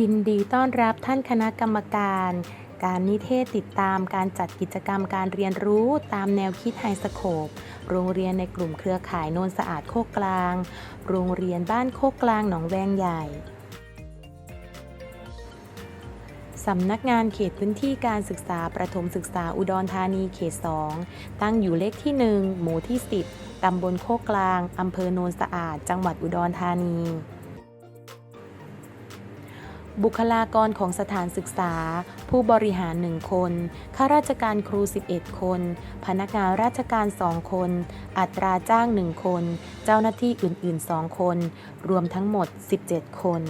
ยินดีต้อนรับท่านคณะกรรมการ การนิเทศติดตามการจัดกิจกรรมการเรียนรู้ตามแนวคิดไฮสโคปโรงเรียนในกลุ่มเครือข่ายโนนสะอาดโคกกลาง โรงเรียนบ้านโคกกลางหนองแวงใหญ่สำนักงานเขตพื้นที่การศึกษาประถมศึกษาอุดรธานีเขต 2 ตั้งอยู่เลขที่ 1 หมู่ที่ 10 ตำบลโคกกลาง อำเภอโนนสะอาด จังหวัดอุดรธานี บุคลากรของสถานศึกษา ผู้บริหาร 1 คน ข้าราชการครู 11 คน พนักงานราชการ 2 คน อัตราจ้าง 1 คน เจ้าหน้าที่อื่น ๆ 2 คน รวมทั้งหมด 17 คน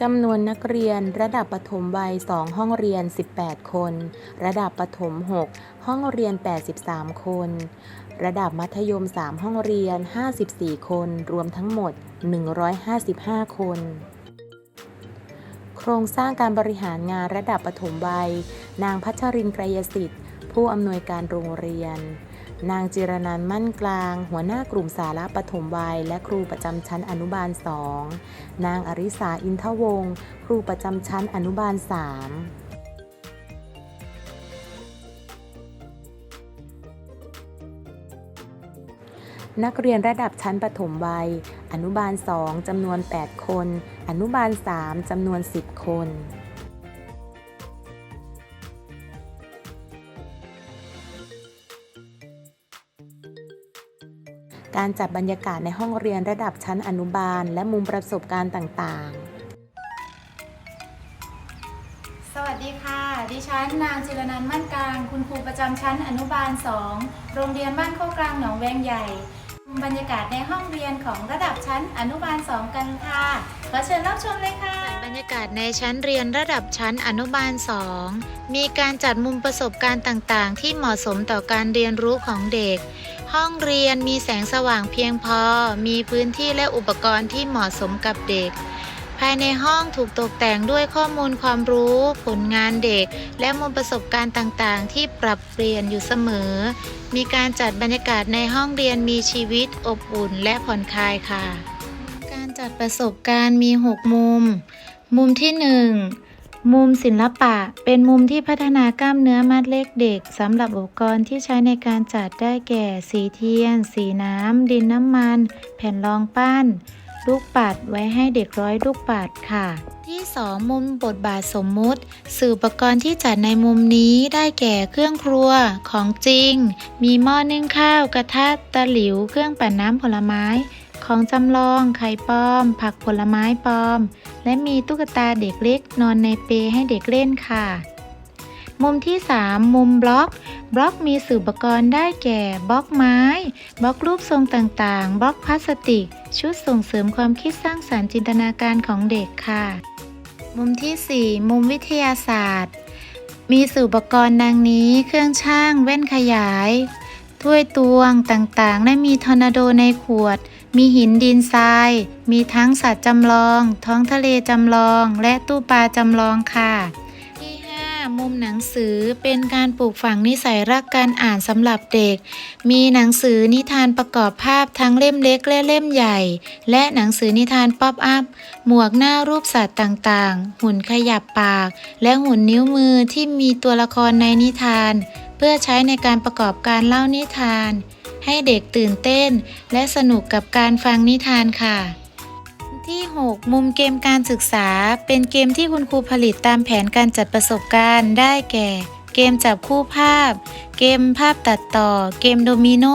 จำนวนนักเรียนระดับประถมวัย 2 ห้องเรียน 18 คน ระดับประถม 6 ห้องเรียน 83 คน ระดับมัธยม 3 ห้องเรียน 54 คน รวมทั้งหมด 155 คน โครงสร้างการบริหารงานระดับประถมวัย นางพัชรินไกรยสิทธิ์ ผู้อำนวยการโรงเรียน นางจิรนันท์มั่นกลาง หัวหน้ากลุ่มสาระปฐมวัย และครูประจำชั้นอนุบาล 2 นางอริสาอินทวงศ์ครูประจำชั้นอนุบาล 3 นักเรียนระดับชั้นประถมวัย อนุบาล 2จำนวน 8 คน อนุบาล 3จำนวน 10 คนการจัดบรรยากาศในห้องเรียนระดับชั้นอนุบาล และมุมประสบการณ์ต่างๆ สวัสดีค่ะ ดิฉันนางจิรนันท์มั่นกลาง คุณครูประจำชั้นอนุบาล 2 โรงเรียนบ้านโคกกลางหนองแวงใหญ่ บรรยากาศในห้องเรียนของระดับชั้นอนุบาล 2 กันค่ะ ขอเชิญรับชมเลยค่ะ บรรยากาศในชั้นเรียนระดับชั้นอนุบาล 2 มีการจัดมุมประสบการณ์ต่างๆ ที่เหมาะสมต่อการเรียนรู้ของเด็ก ห้องเรียนมีแสงสว่างเพียงพอ มีพื้นที่และอุปกรณ์ที่เหมาะสมกับเด็ก ภายในห้องถูกตกแต่งด้วยข้อมูลความรู้ ผลงานเด็ก และมุมประสบการณ์ต่างๆ ที่ปรับเปลี่ยนอยู่เสมอ มีการจัดบรรยากาศในห้องเรียนมีชีวิตอบอุ่นและผ่อนคลายค่ะ การจัดประสบการณ์มี 6 มุม มุมที่ 1มุมศิลปะเป็นมุมที่พัฒนากล้ามเนื้อมัดเล็กเด็กสำหรับอุปกรณ์ที่ใช้ในการจัดได้แก่ สีเทียน สีน้ำ ดินน้ำมัน แผ่นรองปั้น ลูกปัดไว้ให้เด็กร้อยลูกปัดค่ะ ที่ 2 มุมบทบาทสมมุติ สื่ออุปกรณ์ที่จัดในมุมนี้ได้แก่เครื่องครัวของจริง มีหม้อนึ่งข้าวกระทะตะหลิว เครื่องปั่นน้ำผลไม้ ของจำลองไข่ปลอม ผักผลไม้ปลอม และมีตุ๊กตาเด็กเล็กนอนในเปให้เด็กเล่นค่ะ มุมที่ 3 มุมบล็อก บล็อกมีสื่ออุปกรณ์ได้แก่บล็อกไม้ บล็อกรูปทรงต่างๆ บล็อกพลาสติก ชุดส่งเสริมความคิดสร้างสรรค์จินตนาการของเด็กค่ะ มุมที่ 4 มุมวิทยาศาสตร์ มีสื่ออุปกรณ์ดังนี้ เครื่องช่าง แว่นขยาย ถ้วยตวงต่างๆ และมีทอร์นาโดในขวด มีหินดินทราย มีทั้งสัตว์จำลอง ท้องทะเลจำลอง และตู้ปลาจำลองค่ะ มุมหนังสือเป็นการปลูกฝังนิสัยรักการอ่านสำหรับเด็ก มีหนังสือนิทานประกอบภาพทั้งเล่มเล็กและเล่มใหญ่ และหนังสือนิทานป๊อปอัพ หมวกหน้ารูปสัตว์ต่างๆ หุ่นขยับปาก และหุ่นนิ้วมือที่มีตัวละครในนิทาน เพื่อใช้ในการประกอบการเล่านิทาน ให้เด็กตื่นเต้น และสนุกกับการฟังนิทานค่ะ ที่ 6 มุมเกมการศึกษา เป็นเกมที่คุณครูผลิตตามแผนการจัดประสบการณ์ได้แก่ เกมจับคู่ภาพ เกมภาพตัดต่อ เกมโดมิโน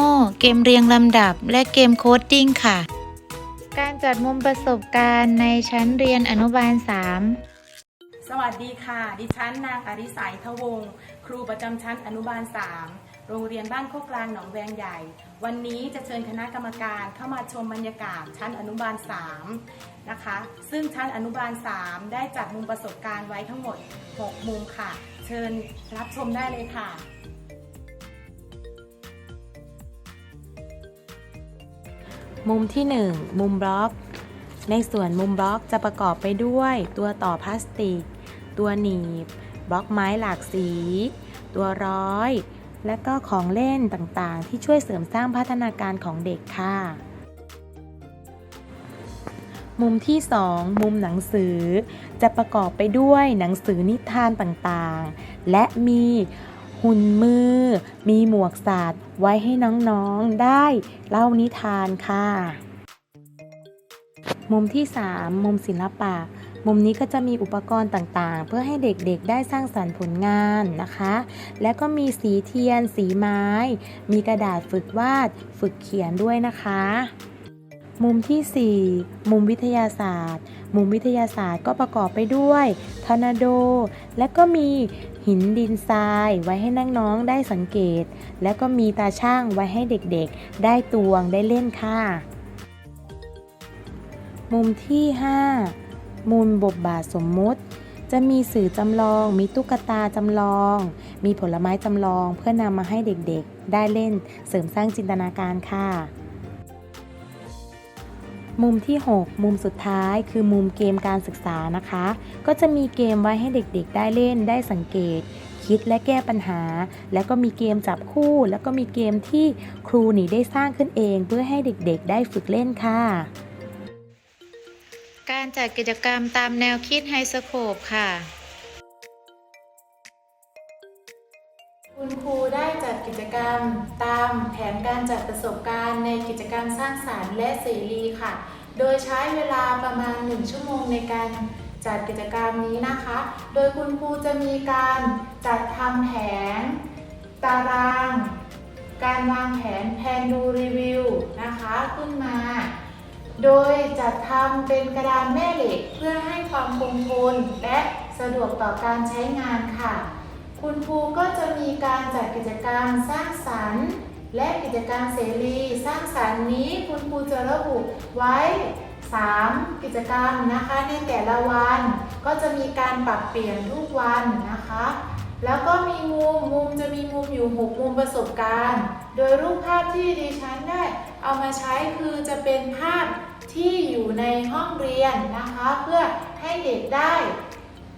เกมเรียงลำดับ และเกมโคดดิ้งค่ะ การจัดมุมประสบการณ์ในชั้นเรียนอนุบาล 3สวัสดีค่ะ ดิฉันนางอริสายทวง ครูประจำชั้นอนุบาล 3 โรงเรียนบ้านโคกลางหนองแวงใหญ่ วันนี้จะเชิญคณะกรรมการเข้ามาชมบรรยากาศชั้นอนุบาล 3 นะคะ ซึ่งชั้นอนุบาล 3 ได้จัดมุมประสบการณ์ไว้ทั้งหมด 6 มุมค่ะ เชิญรับชมได้เลยค่ะมุมที่ 1 มุมบล็อก ในส่วนมุมบล็อกจะประกอบไปด้วยตัวต่อพลาสติก ตัวหนีบ บล็อกไม้หลากสี ตัวร้อย และก็ของเล่นต่างๆ ที่ช่วยเสริมสร้างพัฒนาการของเด็กค่ะ มุมที่ 2 มุมหนังสือ จะประกอบไปด้วยหนังสือนิทานต่างๆ และมีหุ่นมือ มีหมวกสัตว์ไว้ให้น้องๆได้เล่านิทานค่ะ มุมที่ 3 มุมศิลปะ มุมนี้ก็จะมีอุปกรณ์ต่างๆ เพื่อให้เด็กๆได้สร้างสรรค์ผลงานนะคะ และก็มีสีเทียน สีไม้ มีกระดาษฝึกวาด ฝึกเขียนด้วยนะคะ มุมที่ 4 มุมวิทยาศาสตร์ มุมวิทยาศาสตร์ก็ประกอบไปด้วยทอร์นาโด และก็มีหินดินทรายไว้ให้น้องๆได้สังเกต และก็มีตาช่างไว้ให้เด็กๆ ได้ตวงได้เล่นค่ะ มุมที่ 5 มุมบทบาทสมมุติ จะมีสื่อจำลอง มีตุ๊กตาจำลอง มีผลไม้จำลองเพื่อนำมาให้เด็กๆ ได้เล่นเสริมสร้างจินตนาการค่ะ มุมที่ 6 มุมสุดท้ายคือมุมเกมการศึกษานะคะ ก็จะมีเกมไว้ให้เด็กๆ ได้เล่นได้สังเกตคิดและแก้ปัญหา แล้วก็มีเกมจับคู่ แล้วก็มีเกมที่ครูหนีได้สร้างขึ้นเอง เพื่อให้เด็กๆ ได้ฝึกเล่นค่ะ การจัดกิจกรรมตามแนวคิดไฮสโคปค่ะ คุณครูได้จัดกิจกรรมตามแผนการจัดประสบการณ์ในกิจกรรมสร้างสารรค์และเสรีค่ะ โดยใช้เวลาประมาณ 1 ชั่วโมงในการจัดกิจกรรมนี้นะคะ โดยคุณครูจะมีการจัดทำแผน ตาราง การวางแผนแผนดูรีวิวนะคะขึ้นมา โดยจัดทำเป็นกระดานแม่เหล็กเพื่อให้ความคงทนและสะดวกต่อการใช้งานค่ะ คุณครูก็จะมีการจัดกิจกรรมสร้างสรรค์ และกิจกรรมเสรีสร้างสรรค์นี้คุณครูจะระบุไว้ 3 กิจกรรมนะคะในแต่ละวัน ก็จะมีการปรับเปลี่ยนทุกวันนะคะ แล้วก็มีมุมมุมจะมีมุมอยู่ 6 มุมประสบการณ์ โดยรูปภาพที่ดิฉันได้ เอามาใช้คือจะเป็นภาพที่อยู่ในห้องเรียนนะคะ เพื่อให้เด็กได้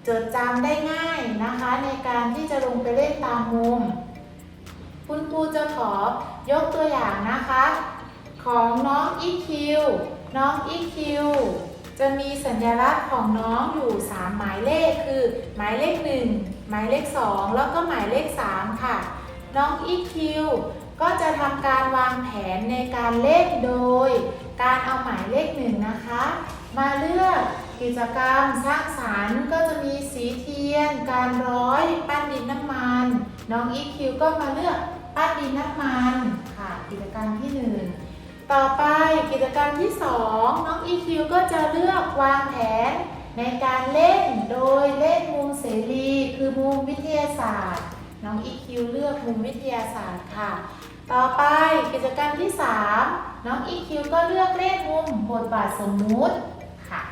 จดจำได้ง่ายนะคะ ในการที่จะลงไปเล่นตามมุม คุณครูจะขอยกตัวอย่างนะคะ ของน้อง EQ น้อง EQ จะมีสัญลักษณ์ของน้องอยู่ 3 หมายเลขคือ หมายเลข 1 หมายเลข 2 แล้วก็หมายเลข 3 ค่ะ น้อง EQ ก็จะทำการวางแผนในการเล่นโดย การเอาหมายเลขหนึ่งนะคะ มาเลือกกิจกรรมสร้างสรรค์ก็จะมีสีเทียน การร้อยปั้นดินน้ำมัน น้อง EQ ก็มาเลือกปั้นดินน้ำมันค่ะ กิจกรรมที่หนึ่งต่อไปกิจกรรมที่สองน้อง EQ ก็จะเลือกวางแผน ในการเล่นโดยเล่นมุมเสรี คือมุมวิทยาศาสตร์ น้อง EQ เลือกมุมวิทยาศาสตร์ค่ะ ต่อไปกิจกรรมที่ 3 น้อง EQ ก็เลือกเล่นมุมบทบาทสมมุติค่ะ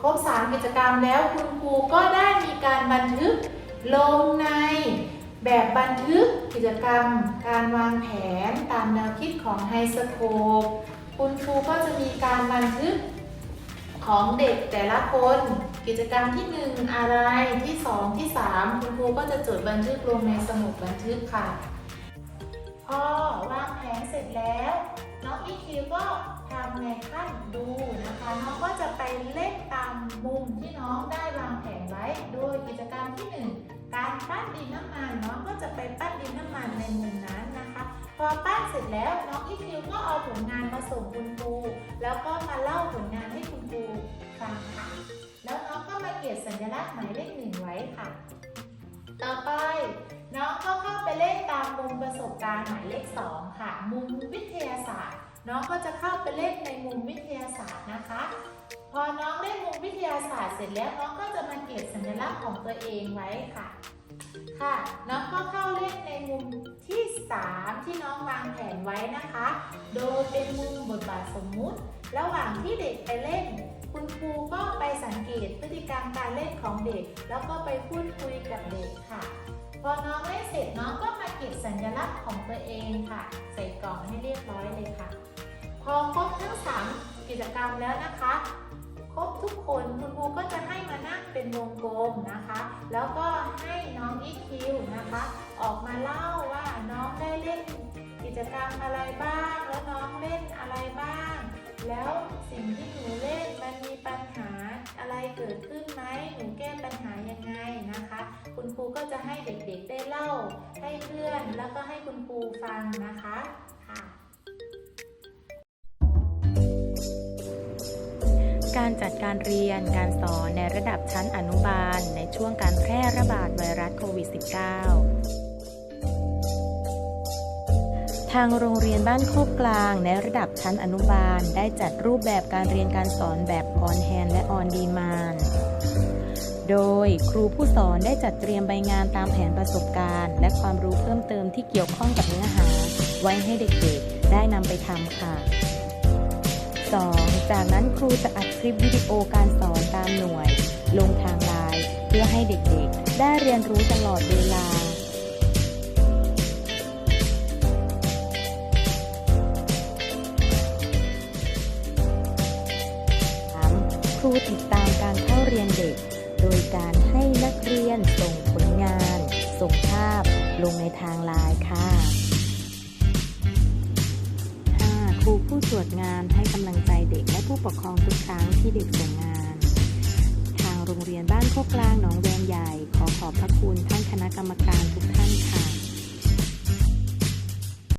ครบ 3 กิจกรรมแล้วคุณครูก็ได้มีการบันทึกลงในแบบบันทึกกิจกรรม การวางแผนตามแนวคิดของไฮสโคปคุณครูก็จะมีการบันทึกของเด็กแต่ละคน กิจกรรมที่ 1 อะไรที่ 2 ที่ 3 คุณครูก็จะจดบันทึกลงในสมุดบันทึกค่ะ พอวางแผนเสร็จแล้วน้องอีคิวก็ทำในขั้นดูนะคะน้องก็จะไปเล่นตามมุมที่น้องได้วางแผนไว้ โดยกิจกรรมที่ 1 การปั้นดินน้ำมันน้องก็จะไปปั้นดินน้ำมันในมุมนั้นนะคะ พอปั้นเสร็จแล้วน้องอีคิวก็เอาผลงานมาส่งคุณครูแล้วก็มาเล่าผลงานให้คุณครูฟังค่ะแล้วน้องก็มาเขียนสัญลักษณ์หมายเลขหนึ่งไว้ค่ะ ต่อไปน้องก็เข้าไปเล่นตามมุมประสบการณ์หมายเลข2ค่ะ มุมวิทยาศาสตร์ น้องก็จะเข้าไปเล่นในมุมวิทยาศาสตร์นะคะ พอน้องเล่นมุมวิทยาศาสตร์เสร็จแล้วน้องก็จะมาเก็บสัญลักษณ์ของตัวเองไว้ค่ะ ค่ะ น้องก็เข้าเล่นในมุมที่ 3 ที่น้องวางแผนไว้นะคะ โดยเป็นมุมบทบาทสมมุติ ระหว่างที่เด็กไปเล่น คุณครูก็ไปสังเกตพฤติกรรมการเล่นของเด็ก แล้วก็ไปพูดคุยกับเด็กค่ะ พอน้องเล่นเสร็จน้องก็มาเก็บสัญลักษณ์ของตัวเองค่ะ ใส่กล่องให้เรียบร้อยเลยค่ะ พอครบทั้ง3กิจกรรมแล้วนะคะครบทุกคนคุณครูก็จะให้มานั่งเป็นวงกลมนะคะ แล้วก็ให้น้องอีคิวนะคะ ออกมาเล่าว่าน้องได้เล่นกิจกรรมอะไรบ้าง แล้วน้องเล่นอะไรบ้าง แล้วสิ่งที่ อนแล้วก็ให้คุณครูฟังนะคะค่ะการจัดการเรียนการสอนในระดับชั้นอนุบาล ในช่วงการแพร่ระบาดไวรัสโควิด -19 ทางโรงเรียนบ้านโคกกลางในระดับชั้นอนุบาล ได้จัดรูปแบบการเรียนการสอนแบบออนแฮนและออนดีมาน โดยครูผู้สอนได้จัดเตรียมใบงานตามแผนประสบการณ์ และความรู้เพิ่มเติมที่เกี่ยวข้องกับเนื้อหา ไว้ให้เด็กๆ ได้นำไปทำค่ะ 2. จากนั้นครูจะอัดคลิปวิดีโอการสอนตามหน่วย ลงทางไลน์เพื่อให้เด็กๆ ได้เรียนรู้ตลอดเวลา 3. ครูติดตามการเข้าเรียนเด็ก ลงในทางไลน์ค่ะ 5. ครูผู้ตรวจงานให้กำลังใจเด็กและผู้ปกครองทุกครั้งที่เด็กส่งงาน ทางโรงเรียนบ้านโคกกลางหนองแวงใหญ่ ขอขอบพระคุณท่านคณะกรรมการทุกท่านค่ะ